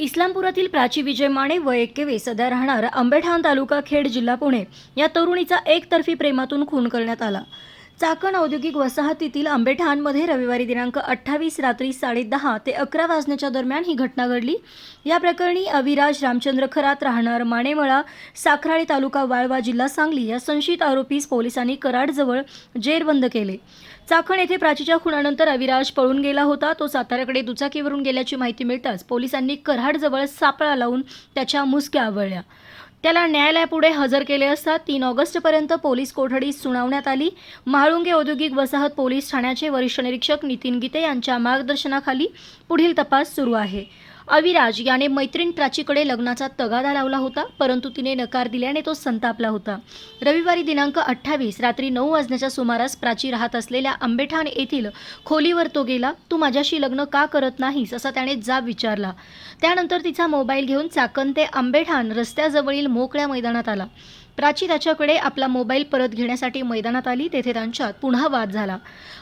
इस्लामपुरातील प्राची विजय माने व एक्केवे सध्या राहणार आंबेठाण तालुका खेड जिल्हा पुणे. या तरुणीचा एकतर्फी प्रेमातून खून करण्यात आला. चाकण औद्योगिक वसाहतीतील आंबेठाणमध्ये रविवारी दिनांक अठ्ठावीस रात्री साडेदहा ते अकरा वाजण्याच्या दरम्यान ही घटना घडली. या प्रकरणी अविराज रामचंद्र खरात राहणार मानेमळा साखराळे तालुका वाळवा जिल्हा सांगली या संशयित आरोपीस पोलिसांनी कराडजवळ जेरबंद केले. चाकण येथे प्राचीच्या खुणानंतर अविराज पळून गेला होता. तो साताऱ्याकडे दुचाकीवरून गेल्याची माहिती मिळताच पोलिसांनी कराडजवळ सापळा लावून त्याच्या मुसक्या आवळल्या. त्याला न्यायालयापुढे हजर केले असता तीन ऑगस्टपर्यंत पोलीस कोठडी सुनावण्यात आली. महाळुंगे औद्योगिक वसाहत पोलीस ठाण्याचे वरिष्ठ निरीक्षक नितीन गीते यांच्या मार्गदर्शनाखाली पुढील तपास सुरू आहे. अविराज याने मैत्रीण प्राचीकडे लग्नाचा तगादा लावला होता परंतु तिने नकार दिल्याने तो संतापला होता. रविवारी दिनांक अठ्ठावीस रात्री नऊ वाजण्याच्या सुमारास प्राची राहत असलेल्या आंबेठाण येथील खोलीवर तो गेला तू माझ्याशी लग्न का करत नाहीस? असा त्याने जाब विचारला. त्यानंतर तिचा मोबाईल घेऊन चाकण ते आंबेठाण रस्त्याजवळील मोकळ्या मैदानात आला. प्राची त्याच्याकडे आपला मोबाईल परत घेण्यासाठी मैदानात आली तेथे त्यांच्यात पुन्हा वाद झाला.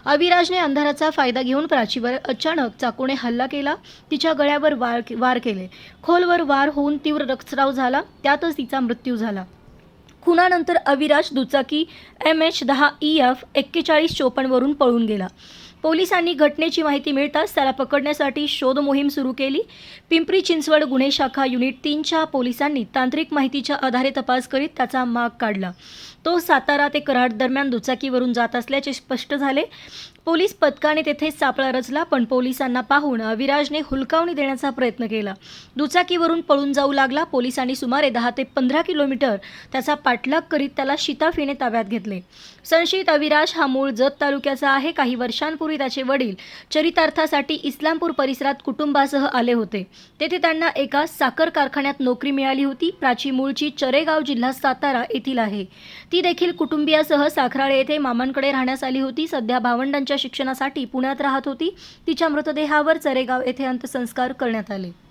अविराजने अंधाराचा फायदा घेऊन प्राचीवर अचानक चाकूने हल्ला केला. तिच्या गळ्यावर वार वार केले. खोलवर वार होऊन तीव्र रक्तस्राव झाला. त्यातच तिचा मृत्यू झाला. खुनानंतर अविराज दुचाकी एम एच दहा ई एफ एक्केचाळीस चोपन्नवरून पळून गेला. पोलिसांनी घटनेची माहिती मिळताच त्याला पकडण्यासाठी शोध मोहीम सुरू केली. पिंपरी चिंचवड गुन्हे शाखा युनिट तीनच्या पोलिसांनी तांत्रिक माहितीच्या आधारे तपास करीत त्याचा माग काढला. तो सातारा ते कराड दरम्यान दुचाकीवरून जात असल्याचे स्पष्ट झाले. पोलीस पथकाने तेथे सापळा रचला पण पोलिसांना पाहून अविराजने हुलकावणी देण्याचा प्रयत्न केला. दुचाकीवरून पळून जाऊ लागला. पोलिसांनी सुमारे दहा ते पंधरा किलोमीटर त्याचा पाठलाग करीत त्याला शिताफीने ताब्यात घेतले. संशयित अविराज हा मूळ जत तालुक्याचा आहे. काही वर्षांपूर्वी त्याचे वडील चरितार्थासाठी इस्लामपूर परिसरात कुटुंबासह आले होते. तेथे त्यांना एका साखर कारखान्यात नोकरी मिळाली होती. प्राची मूळची चरेगाव जिल्हा सातारा येथील आहे. ती देखील कुटुंबियासह साखराळे येथे मामांकडे राहण्यास आली होती. सध्या भावंडांच्या शिक्षणासाठी पुण्यात राहत होती. तिच्या मृतदेहावर चरेगाव येथे अंत्यसंस्कार करण्यात आले.